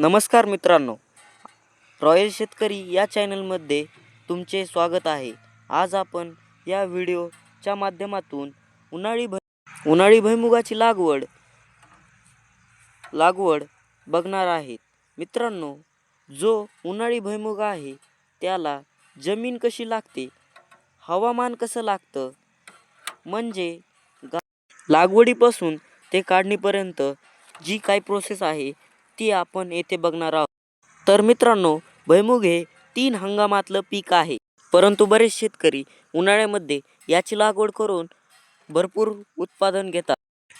नमस्कार मित्रांनो. रॉयल शेतकरी या चॅनलमध्ये तुमचे स्वागत आहे. आज आपण या व्हिडिओच्या माध्यमातून उन्हाळी भै उन्हाळी भुईमुगाची लागवड लागवड बघणार आहेत. मित्रांनो जो उन्हाळी भुईमुग आहे त्याला जमीन कशी लागते हवामान कसं लागतं म्हणजे गा लागवडीपासून ते काढणीपर्यंत जी काही प्रोसेस आहे ती आपण येथे बघणार आहोत. तर मित्रांनो भैमुग हे तीन हंगामातलं पीक आहे. परंतु बरेच शेतकरी उन्हाळ्यामध्ये याची लागवड करून भरपूर उत्पादन घेतात.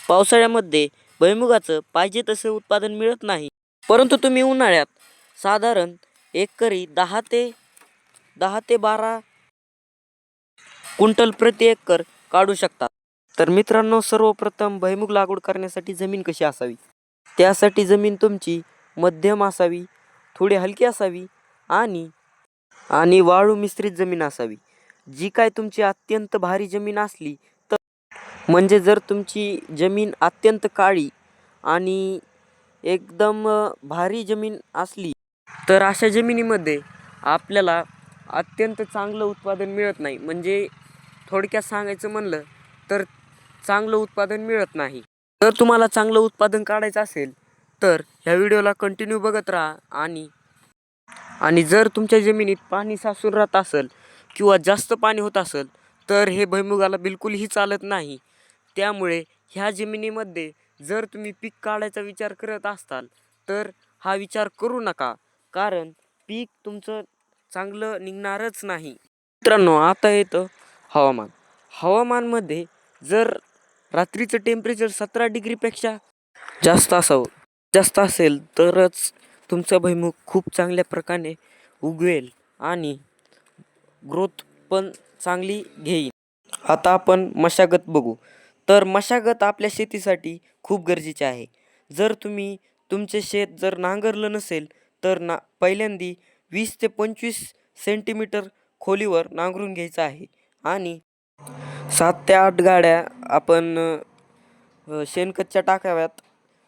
पावसाळ्यामध्ये भैमुगाचं पाहिजे तसं उत्पादन मिळत नाही. परंतु तुम्ही उन्हाळ्यात साधारण एकरी दहा ते दहा ते बारा क्विंटल प्रति एकर काढू शकता. तर मित्रांनो सर्वप्रथम भैमुग लागवड करण्यासाठी जमीन कशी असावी? त्यासाठी जमीन तुमची मध्यम असावी थोडी हलकी असावी आणि आणि वाळू मिश्रित जमीन असावी. जी काय तुमची अत्यंत भारी जमीन असली तर म्हणजे जर तुमची जमीन अत्यंत काळी आणि एकदम भारी जमीन असली तर अशा जमिनीमध्ये आपल्याला अत्यंत चांगलं उत्पादन मिळत नाही. म्हणजे थोडक्यात सांगायचं म्हणलं तर चांगलं उत्पादन मिळत नाही. जर तुम्हाला चांगलं उत्पादन काढायचं असेल तर ह्या व्हिडिओला कंटिन्यू बघत राहा आणि आणि जर तुमच्या जमिनीत पाणी साचून राहत असेल किंवा जास्त पाणी होत असेल तर हे भुईमुगाला बिलकुलही चालत नाही. त्यामुळे ह्या जमिनीमध्ये जर तुम्ही पीक काढायचा विचार करत असाल तर हा विचार करू नका कारण पीक तुमचं चांगलं निघणारच नाही. मित्रांनो आता येतं हवामान. हवामानमध्ये जर रात्रीचं टेम्परेचर सतरा डिग्रीपेक्षा जास्त असावं. जास्त असेल तरच तुमचा भुईमुग खूप चांगल्या प्रकारे उगवेल आणि ग्रोथ पण चांगली घेईल. आता आपण मशागत बघू. तर मशागत आपल्या शेतीसाठी खूप गरजेचे आहे. जर तुम्ही तुमचे शेत जर नांगरलं नसेल तर ना पहिल्यांदी वीस ते पंचवीस सेंटीमीटर खोलीवर नांगरून घ्यायचं आहे. आणि सात ते आठ गाड्या आपण शेणखतच्या टाकाव्यात.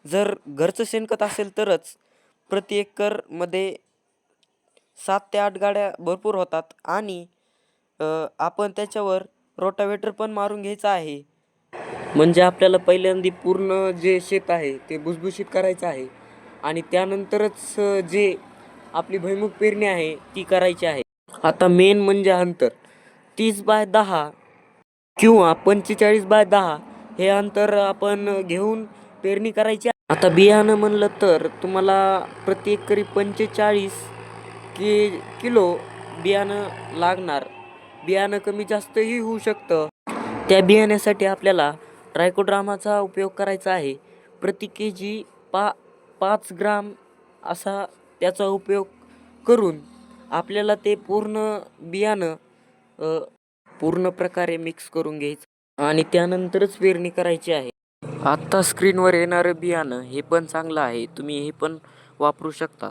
जर घरचं शेणखत असेल तरच प्रति एकरमध्ये सात ते आठ गाड्या भरपूर होतात आणि आपण त्याच्यावर रोटावेटर पण मारून घ्यायचं आहे. म्हणजे आपल्याला पहिल्यांदा पूर्ण जे शेत आहे ते भुसभुशीत करायचं आहे आणि त्यानंतरच जे आपली भैमुख पेरणी आहे ती करायची आहे. आता मेन म्हणजे अंतर. तीस बाय दहा किंवा पंचेचाळीस बाय दहा हे अंतर आपण घेऊन पेरणी करायची आहे. आता बियाणं म्हणलं तर तुम्हाला प्रति एकरी पंचेचाळीस कि किलो बियाणं लागणार. बियाणं कमी जास्तही होऊ शकतं. त्या बियाण्यासाठी आपल्याला ट्रायकोड्रामाचा उपयोग करायचा आहे. प्रति के जी पा पाच ग्राम असा त्याचा उपयोग करून आपल्याला ते पूर्ण बियाणं पूर्ण प्रकारे मिक्स करून घ्यायचं. आणि त्यानंतरच पेरणी करायची आहे. आत्ता स्क्रीनवर येणारं बियाणं हे पण चांगलं आहे. तुम्ही हे पण वापरू शकता.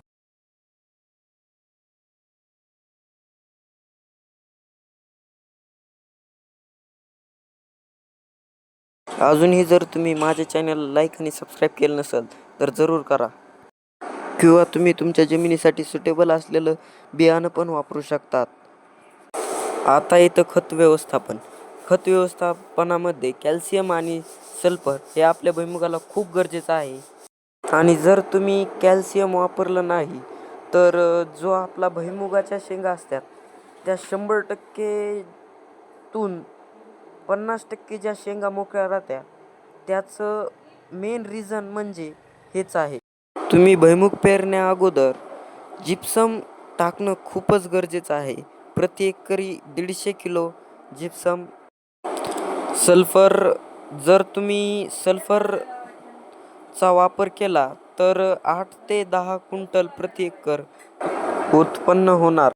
अजूनही जर तुम्ही माझ्या चॅनलला लाईक आणि सबस्क्राईब केलं नसेल तर जरूर करा. किंवा तुम्ही तुमच्या जमिनीसाठी सुटेबल असलेलं बियाणं पण वापरू शकतात. आता येतं खत व्यवस्थापन. खत व्यवस्थापनामध्ये कॅल्शियम आणि सल्फर हे आपल्या भुईमुगाला खूप गरजेचं आहे. आणि जर तुम्ही कॅल्शियम वापरलं नाही तर जो आपला भुईमुगाच्या शेंगा असतात त्या शंभर टक्केतून पन्नास टक्के ज्या शेंगा मोकळ्या राहत्या त्याचं मेन रिझन म्हणजे हेच आहे. तुम्ही भैमुख पेरण्या अगोदर जिप्सम टाकणं खूपच गरजेचं आहे. प्रति एकरी दीडशे किलो जिप्सम सल्फर जर तुम्ही सल्फरचा वापर केला तर आठ ते दहा क्विंटल प्रति एकर उत्पन्न होणार.